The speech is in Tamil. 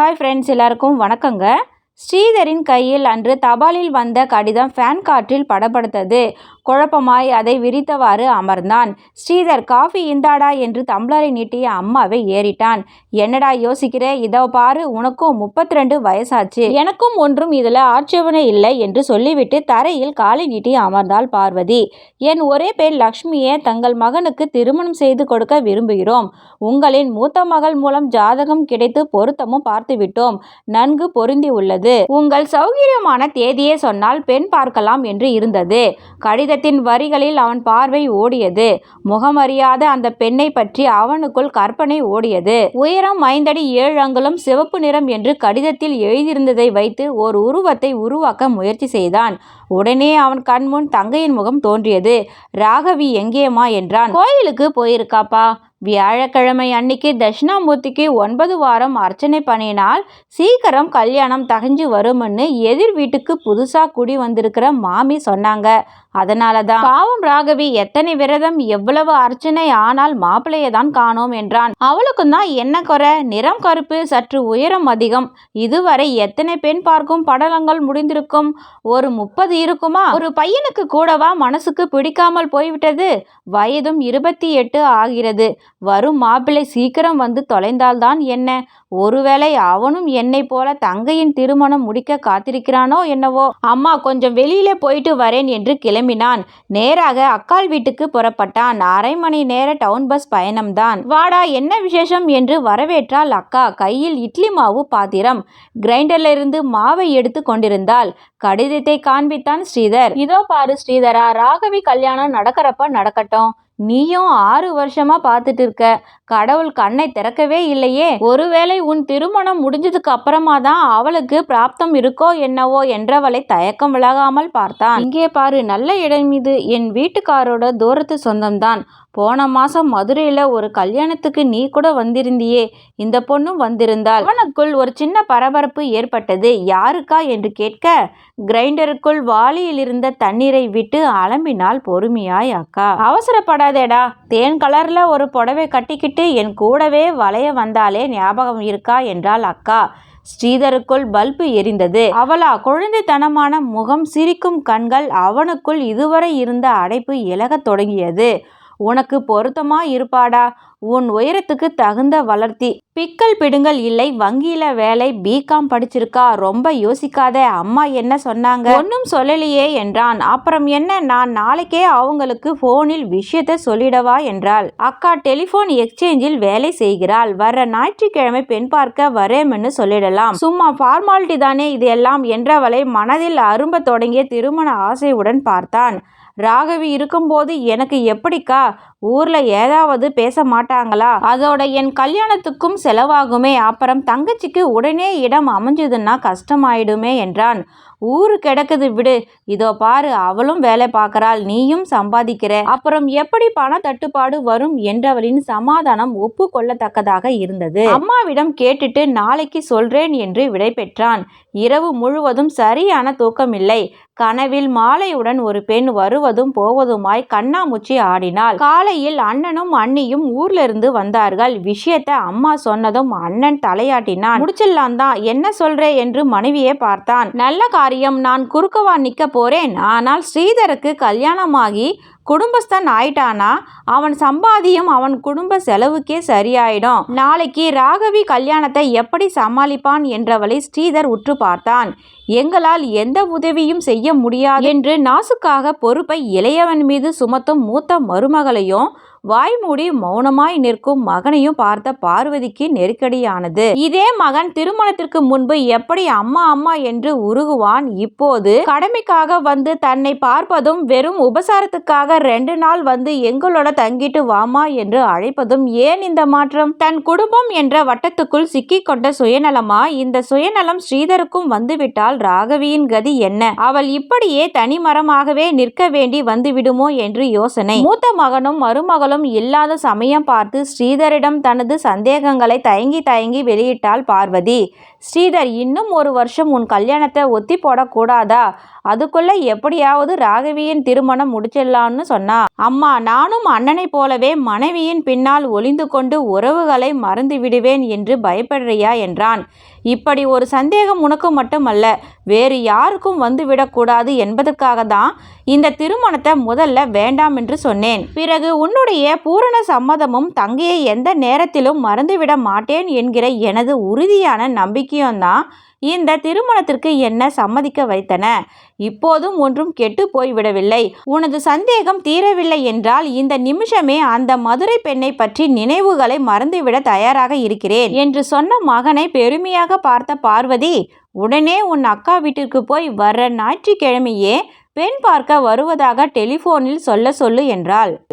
ஹாய் ஃப்ரெண்ட்ஸ் எல்லாருக்கும் வணக்கங்க. ஸ்ரீதரின் கையில் அன்று தபாலில் வந்த கடிதம் ஃபேன் காற்றில் படப்படுத்தது. குழப்பமாய் அதை விரித்தவாறு அமர்ந்தான். ஸ்ரீதர் காஃபி இந்தாடா என்று தம்ளரை நீட்டிய அம்மாவை ஏறிட்டான். என்னடா யோசிக்கிற? இதோ பாரு உனக்கும் முப்பத்தி ரெண்டு வயசாச்சு. எனக்கும் ஒன்றும் இதில் ஆட்சேபனை இல்லை என்று சொல்லிவிட்டு தரையில் காலை நீட்டி அமர்ந்தாள் பார்வதி. என் ஒரே பேர் லக்ஷ்மியை தங்கள் மகனுக்கு திருமணம் செய்து கொடுக்க விரும்புகிறோம். உங்களின் மூத்த மகள் மூலம் ஜாதகம் கிடைத்து பொருத்தமும் பார்த்துவிட்டோம். நன்கு பொருந்தி உள்ளது. உங்கள் சௌகரியமான தேதியை சொன்னால் பெண் பார்க்கலாம் என்று இருந்தது. கடிதத்தின் வரிகளில் அவன் பார்வை ஓடியது. முகமறியாத அந்த பெண்ணை பற்றி அவனுக்குள் கற்பனை ஓடியது. உயரம் ஐந்தடி ஏழு அங்குலம் சிவப்பு நிறம் என்று கடிதத்தில் எழுதியிருந்ததை வைத்து ஓர் உருவத்தை உருவாக்க முயற்சி செய்தான். உடனே அவன் கண்முன் தங்கையின் முகம் தோன்றியது. ராகவி எங்கேம்மா என்றான். கோயிலுக்கு போயிருக்காப்பா? வியாழக்கிழமை அன்னைக்கு தட்சிணாமூர்த்திக்கு ஒன்பது வாரம் அர்ச்சனை பண்ணினால் சீக்கிரம் கல்யாணம் தகஞ்சு வரும்னு எதிர் வீட்டுக்கு புதுசாக குடி வந்திருக்கிற மாமி சொன்னாங்க. அதனால தான் பாவம் ராகவி எத்தனை விரதம் எவ்வளவு அர்ச்சனை ஆனால் மாப்பிள்ளையை தான் காணோம் என்றான். அவளுக்கும் தான் என்ன குறை? நிறம் கருப்பு சற்று உயரம் அதிகம். இதுவரை எத்தனை பெண் பார்க்கும் படலங்கள் முடிந்திருக்கும்? ஒரு முப்பது இருக்குமா? ஒரு பையனுக்கு கூடவா மனசுக்கு பிடிக்காமல் போய்விட்டது? வயதும் இருபத்தி எட்டு ஆகிறது. வரும் மாப்பிள்ளை சீக்கிரம் வந்து தொலைந்தால்தான் என்ன? ஒருவேளை அவனும் என்னை போல தங்கையின் திருமணம் முடிக்க காத்திருக்கிறானோ என்னவோ? அம்மா கொஞ்சம் வெளியிலே போயிட்டு வரேன் என்று கிளம்பினான். நேராக அக்கால் வீட்டுக்கு புறப்பட்டான். அரை மணி நேர டவுன் பஸ் பயணம்தான். வாடா என்ன விசேஷம்? என்று வரவேற்றாள் அக்கா. கையில் இட்லி மாவு பாத்திரம். கிரைண்டர்ல இருந்து மாவை எடுத்து கொண்டிருந்தாள். கடிதத்தை காண்பித்தான் ஸ்ரீதர். இதோ பாரு ஸ்ரீதரா ராகவி கல்யாணம் நடக்கிறப்ப நடக்கட்டும். நீயும் ஆறு வருஷமா பார்த்துட்டு இருக்க. கடவுள் கண்ணை திறக்கவே இல்லையே. ஒருவேளை உன் திருமணம் முடிஞ்சதுக்கு அப்புறமா தான் அவளுக்கு பிராப்தம் இருக்கோ என்னவோ என்றவளை தயக்கம் விலகாமல் பார்த்தான். இங்கே பாரு நல்ல இடம் இது. என் வீட்டுக்காரோட தூரத்து சொந்தம்தான் போன மாசம் மதுரையில ஒரு கல்யாணத்துக்கு நீ கூட வந்திருந்தியே. இந்த பொண்ணும் வந்திருந்தாள். அவனுக்குள் ஒரு சின்ன பரபரப்பு ஏற்பட்டது. யாருக்கா என்று கேட்க கிரைண்டருக்குள் வாளியில் இருந்த தண்ணீரை விட்டு அலம்பினால் பொறுமையாய் அக்கா. அவசரப்படாதேடா. தேன் கலர்ல ஒரு புடவை கட்டிக்கிட்டு என் கூடவே வளைய வந்தாலே ஞாபகம் இருக்கா என்றாள் அக்கா. ஸ்ரீதருக்குள் பல்பு எரிந்தது. அவளா குழந்தைத்தனமான முகம் சிரிக்கும் கண்கள் அவனுக்குள் இதுவரை இருந்த அடைப்பு இலகத் தொடங்கியது. உனக்கு பொருத்தமா இருப்பாடா? உன் உயரத்துக்கு தகுந்த வளர்த்தி. பிக்கல் பிடுங்கல் இல்லை வங்கியில வேலை பிகாம் படிச்சிருக்கா? ரொம்ப யோசிக்காத அம்மா என்ன சொன்னாங்க? ஒன்றும் சொல்லலையே என்றான். அப்புறம் என்ன? நான் நாளைக்கே அவங்களுக்கு போனில் விஷயத்த சொல்லிடவா என்றாள். அக்கா டெலிபோன் எக்ஸ்சேஞ்சில் வேலை செய்கிறாள். வர ஞாயிற்றுக்கிழமை பெண் பார்க்க வரேம்னு சொல்லிடலாம். சும்மா ஃபார்மாலிட்டி தானே இது எல்லாம் என்றவளை மனதில் அரும்ப தொடங்கிய திருமண ஆசையுடன் பார்த்தான். ராகவி இருக்கும்போது எனக்கு எப்படிக்கா? ஊர்ல ஏதாவது பேச மாட்டாங்களா? அதோட என் கல்யாணத்துக்கும் செலவாகுமே. அப்புறம் தங்கச்சிக்கு உடனே இடம் அமைஞ்சதுன்னா கஷ்டமாயிடுமே என்றான். ஊரு கிடக்குது விடு. இதோ பாரு அவளும் வேலை பார்க்கறாள் நீயும் சம்பாதிக்கிற. அப்புறம் எப்படி பண தட்டுப்பாடு வரும் என்றவளின் சமாதானம் ஒப்புக்கொள்ளத்தக்கதாக இருந்தது. அம்மாவிடம் கேட்டுட்டு நாளைக்கு சொல்றேன் என்று விடை பெற்றான் இரவு முழுவதும் சரியான தூக்கமில்லை. கனவில் மாலையுடன் ஒரு பெண் வருவதும் போவதுமாய் கண்ணாமூச்சி ஆடினாள். காலையில் அண்ணனும் அண்ணியும் ஊர்ல இருந்து வந்தார்கள். விஷயத்த அம்மா சொன்னதும் அண்ணன் தலையாட்டினான். முடிச்சிடலாம் தான் என்ன சொல்ற? என்று மனைவியை பார்த்தான். நல்ல காரியம் நான் குறுக்கவா நிற்க போறேன். ஆனால் ஸ்ரீதருக்கு கல்யாணமாகி குடும்பஸ்தன் ஆயிட்டானா அவன் சம்பாதியம் அவன் குடும்ப செலவுக்கே சரியாயிடும். நாளைக்கு ராகவி கல்யாணத்தை எப்படி சமாளிப்பான் என்றவளை ஸ்ரீதர் உற்று பார்த்தான். எங்களால் எந்த உதவியும் செய்ய முடியாது என்று நாசுக்காக பொறுப்பை இளையவன் மீது சுமத்தும் மூத்த மருமகளையும் வாய்மூடி மௌனமாய் நிற்கும் மகனையும் பார்த்த பார்வதிக்கு நெருக்கடியானது. இதே மகன் திருமணத்திற்கு முன்பு எப்படி அம்மா அம்மா என்று உருகுவான் இப்போது கடமைக்காக வந்து தன்னை பார்ப்பதும் வெறும் உபசாரத்துக்காக ரெண்டு நாள் வந்து எங்களோட தங்கிட்டு வாமா என்று அழைப்பதும் ஏன் இந்த மாற்றம்? தன் குடும்பம் என்ற வட்டத்துக்குள் சிக்கிக்கொண்ட சுயநலமா? இந்த சுயநலம் ஸ்ரீதருக்கும் வந்துவிட்டால் ராகவியின் கதி என்ன? அவள் இப்படியே தனிமரமாகவே நிற்க வேண்டி வந்துவிடுமோ என்று யோசனை. மூத்த மகனும் மருமகளும் இல்லாத சமயம் பார்த்து ஸ்ரீதரிடம் தனது சந்தேகங்களை தயங்கி தயங்கி வெளியிட்டாள் பார்வதி. ஸ்ரீதர் இன்னும் ஒரு வருஷம் உன் கல்யாணத்தை ஒத்தி போடக்கூடாதா? அதுக்குள்ள எப்படியாவது ராகவியின் திருமணம் முடிச்சிடலான்னு சொன்னா. அம்மா நானும் அண்ணனைப் போலவே மனைவியின் பின்னால் ஒளிந்து கொண்டு உறவுகளை மறந்து விடுவேன் என்று பயப்படுறியா என்றான். இப்படி ஒரு சந்தேகம் உனக்கு மட்டுமல்ல வேறு யாருக்கும் வந்துவிடக்கூடாது என்பதற்காக தான் இந்த திருமணத்தை முதல்ல வேண்டாம் என்று சொன்னேன். பிறகு உன்னுடைய பூரண சம்மதமும் தங்கையை எந்த நேரத்திலும் மறந்துவிட மாட்டேன் என்கிற எனது உறுதியான நம்பிக்கை தான் இந்த திருமணத்திற்கு என்ன சம்மதிக்க வைத்தன? இப்போதும் ஒன்றும் கெட்டு போய்விடவில்லை உனது சந்தேகம் தீரவில்லை என்றால் இந்த நிமிஷமே அந்த மதுரை பெண்ணை பற்றி நினைவுகளை மறந்துவிட தயாராக இருக்கிறேன் என்று சொன்ன மகனை பெருமையாக பார்த்த பார்வதி உடனே உன் அக்கா வீட்டிற்கு போய் வர்ற ஞாயிற்றுக்கிழமையே பெண் பார்க்க வருவதாக டெலிபோனில் சொல்ல சொல்லு என்றாள்.